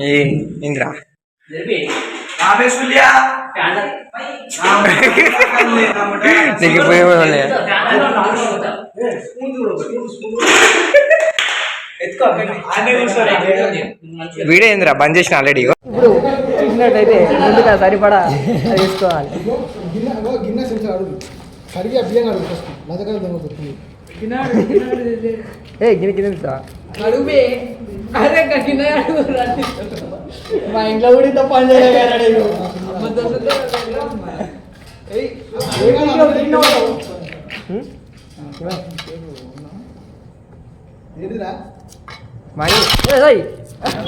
ఏ ఇంద్రా. నీకు పోయే వీడియో ఏందిరా బంద్ చేసిన ఆల్రెడీ ఇప్పుడు చూసినట్టయితే ముందుగా సరిపడా అడుగు. సరిగా బియ్యం అడుగు ఫస్ట్. దొంగతుంది ఏ గిన్నె గిన్నె తింటా అడుగుబే అరే గిన్నె మా ఇంట్లో కూడా ఇంత పని చేయగలడు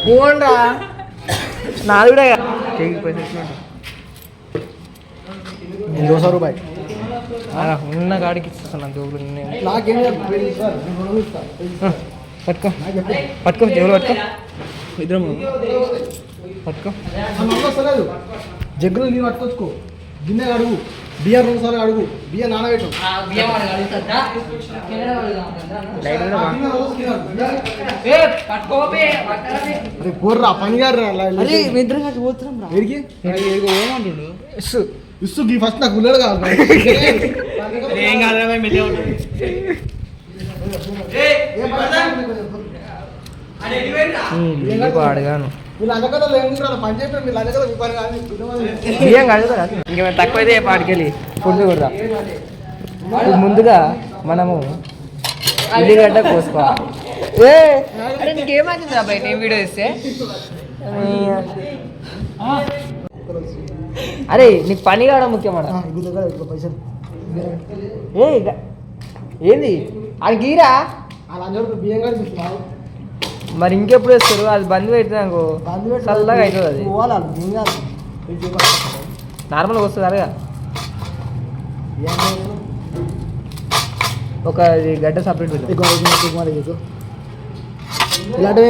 పోండ్రా. నాది కూడా పైసలు రూపాయి. ఉన్న కాడికి ఇస్తున్నాను జోబులు పట్టుకో. పట్టుకో జోబులు పట్టుకో. ఇద్దరం పట్టుకో. నన్ను వస్తలేదు. జగ్గులు నీళ్ళు పట్టుకొచ్చుకో. గిన్నె అడుగు. బియ్యం రెండు సార్లు అడుగు. బియ్యం నానబెట్టు. అరే పోర్రా పని గారు పోతున్నాం ఇస్తు గీ ఫస్ట్ నాకు ఉల్లడు కావాలి ఏం కాదు అడగాను బియ్యం కడుగుతారా తక్కువైతే పాటికెళ్ళి ఫుడ్ కూడా ముందుగా మనము ఉల్లిగడ్డ కోసుకోవాలి ఏ! బయట? వీడియో ఇస్తే అరే నీకు పని కావడం ముఖ్యమా పైసలు. ఏ ఏంది? అది గీరా? మరి ఇంకెప్పుడు వేస్తారు? అది బంద్ పెడితే నాకు చల్లగా అవుతుంది అది. నార్మల్గా వస్తుంది అరగా? ఒక గడ్డ సపరేట్. ఇలాంటివి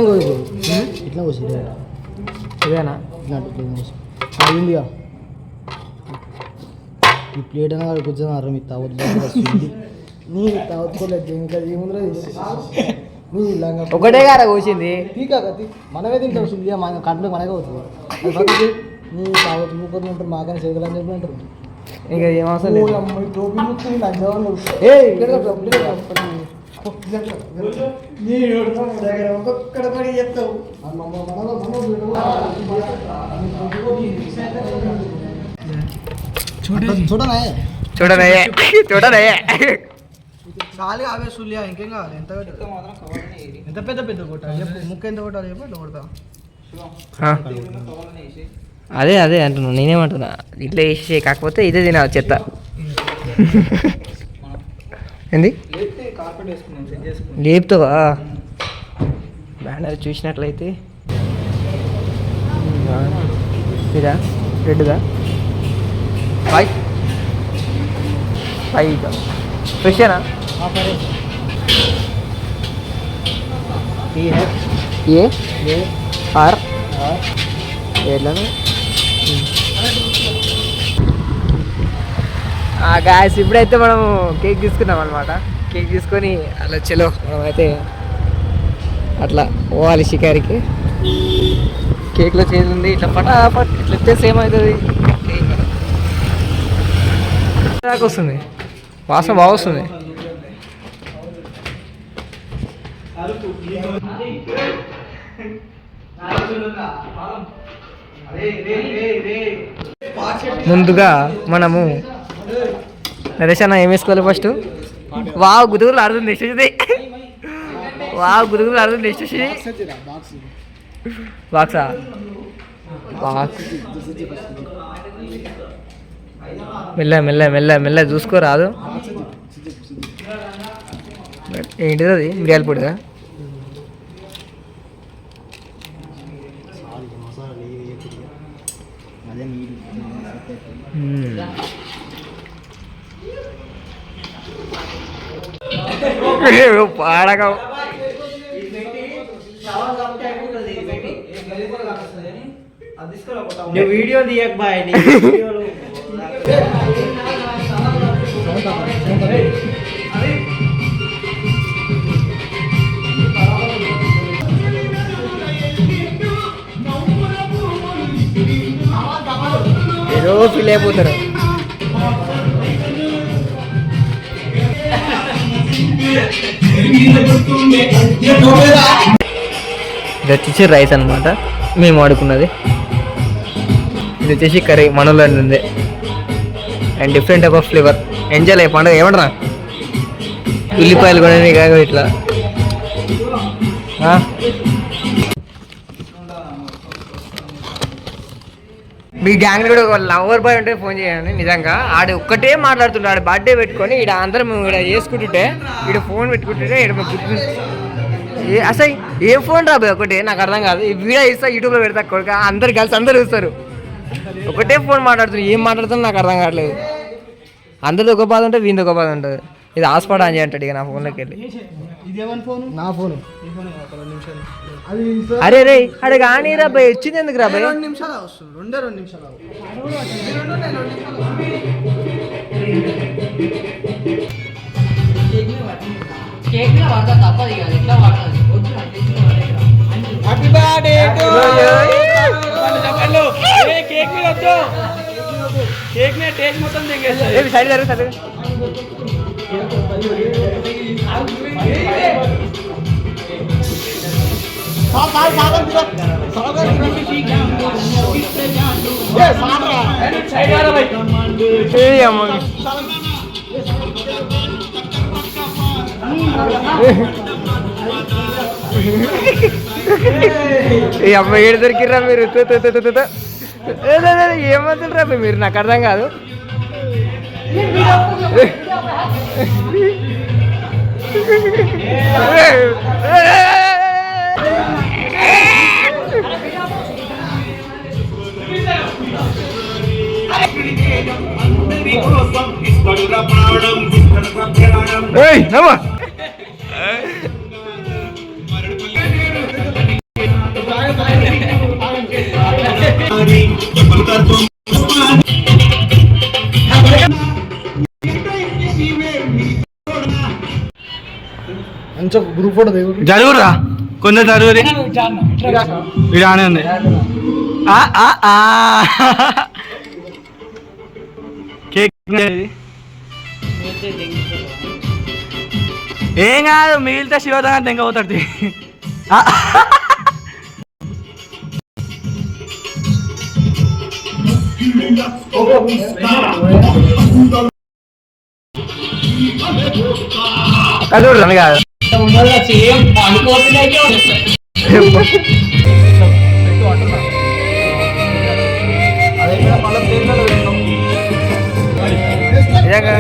ఇట్లా ఇదేనా? అయిందిగా. ఈ ప్లేట్ అయినా కూర్చొని అర్రం ఇది తావద్దు నీ తావచ్చుకోలేదు ఇంకా ఏముందో నీ ఇలాగా ఒకటే గారా కోసింది. తీకా కత్తి మనమే తింటాం సుల్లియా మన కడుపులో మనకే అవుతుంది నీ తావత్తు ముగ్గురు ఉంటారు మాకని చేయగలని అని చెప్పి అంటారు. ఇంకా ఏం అవసరం ఓ లేదు. ఏయ్! ఇక్కడ నీ దగ్గర ఒక్కొక్కడ చెప్తావు. చూడనయ్యే. చూడనయ్యే. అవే సుల్లియా ఇంకేం కావాలి? ఎంత ఎంత పెద్ద పెద్ద కొట్టాలి? చెప్పు ముక్క ఎంత కొట్టాలి చెప్పు? అట్లా కొడతా అదే అదే అంటున్నా. నేనేమంటున్నా? ఇట్లా వేసి కాకపోతే ఇదే తినాలి చెత్త. ఏంది? లేపుతావా? బ్యానర్ చూసినట్లయితే. ఇదా? రెడ్దా? ఫైవ్. ఫైవ్. ఫ్రెషేనా? ఏ? ఏ? ఆర్? ఎట్లను గాయస్ ఇప్పుడైతే మనం కేక్ తీసుకున్నాం అనమాట కేక్ తీసుకొని అలా చలో మనమైతే అయితే అట్లా పోవాలి షికారికి. కేక్లో చేంజ్ ఉంది ఇట్లా ఫటాఫట్ ఇట్లా వచ్చేసి ఏమవుతుంది నాకు వస్తుంది. వాసన బాగా వస్తుంది. ముందుగా మనము నరేష్ అన్న ఏం వేసుకోవాలి ఫస్ట్ వావ్ గురుగులు ఆడుతుంది నెక్స్ట్ వచ్చింది. వావ్ గురుగులు ఆడుతుంది నెక్స్ట్ వచ్చింది. బాక్సా బాక్స్ మెల్ల మెల్ల మెల్ల మెల్ల చూసుకోరాదు ఏంటిది అది? మిరియాల పొడిదా? అదే నీరు పాడగా నువ్వు వీడియో తీయక బాయ్ నీ వీడియోలు. ఇది వచ్చేసి రైస్ అనమాట మేము వాడుకున్నది. ఇది వచ్చేసి కర్రీ మనలో ఉంది. And different type of flavour enjoy అయ్యి పండుగ ఏమంటారా ఉల్లిపాయలు కూడా కాక ఇట్లా. మీ గ్యాంగ్ కూడా ఒక లవర్ బాయ్ ఉంటే ఫోన్ చేయండి నిజంగా. ఆడు ఒక్కటే మాట్లాడుతున్నాడు ఆడు బర్త్డే పెట్టుకొని ఇక్కడ అందరం ఇక్కడ చేసుకుంటుంటే ఇక్కడ ఫోన్ పెట్టుకుంటుంటే ఇక్కడ మేము గుర్తు ఏ అసలు ఏ ఫోన్ రా ఒకటే? నాకు అర్థం కాదు. ఈ వీడియో ఇస్తా యూట్యూబ్లో పెడతా కొడుక. అందరు కలిసి అందరు చూస్తారు. ఒకటే ఫోన్ మాట్లాడుతున్నారు ఏం మాట్లాడుతున్నా నాకు అర్థం కావట్లేదు. అందరిది ఒక బాధ ఉంటుంది వీంది ఒక బాధ ఉంటుంది. ఇది హాస్పాట్ అని అంటాడు ఇక నా ఫోన్లోకి వెళ్ళి. నా ఫోన్. అది అరే రే అడే కానీ రా బాయ్ వచ్చింది ఎందుకు రా బాయ్ రెండు నిమిషాలు వస్తుంది రెండే రెండు నిమిషాలు కేక్ మీద వద్దు. నాకు తెలిసిన వాళ్ళ దగ్గర. అమ్మ. ఏ అమ్మ ఏడు దొరికిర్రా మీరు తు, తు, తు, తు, తు, తు. ఏ, లే, లే, ఏమంటారా మీరు నాకు అర్థం కాదు Hey, come on. Group photo జరుగురా కొందరు జరుగురి ఇది ఆనే ఉంది ఆ, ఆ, ఆ. కేక్. ఏం కాదు మిగిలితే శివదాగా తెంకపోతాడు ఆ. అది చూడండి కాదు. సేమ్ పండుకోతున్నాయి నిజంగా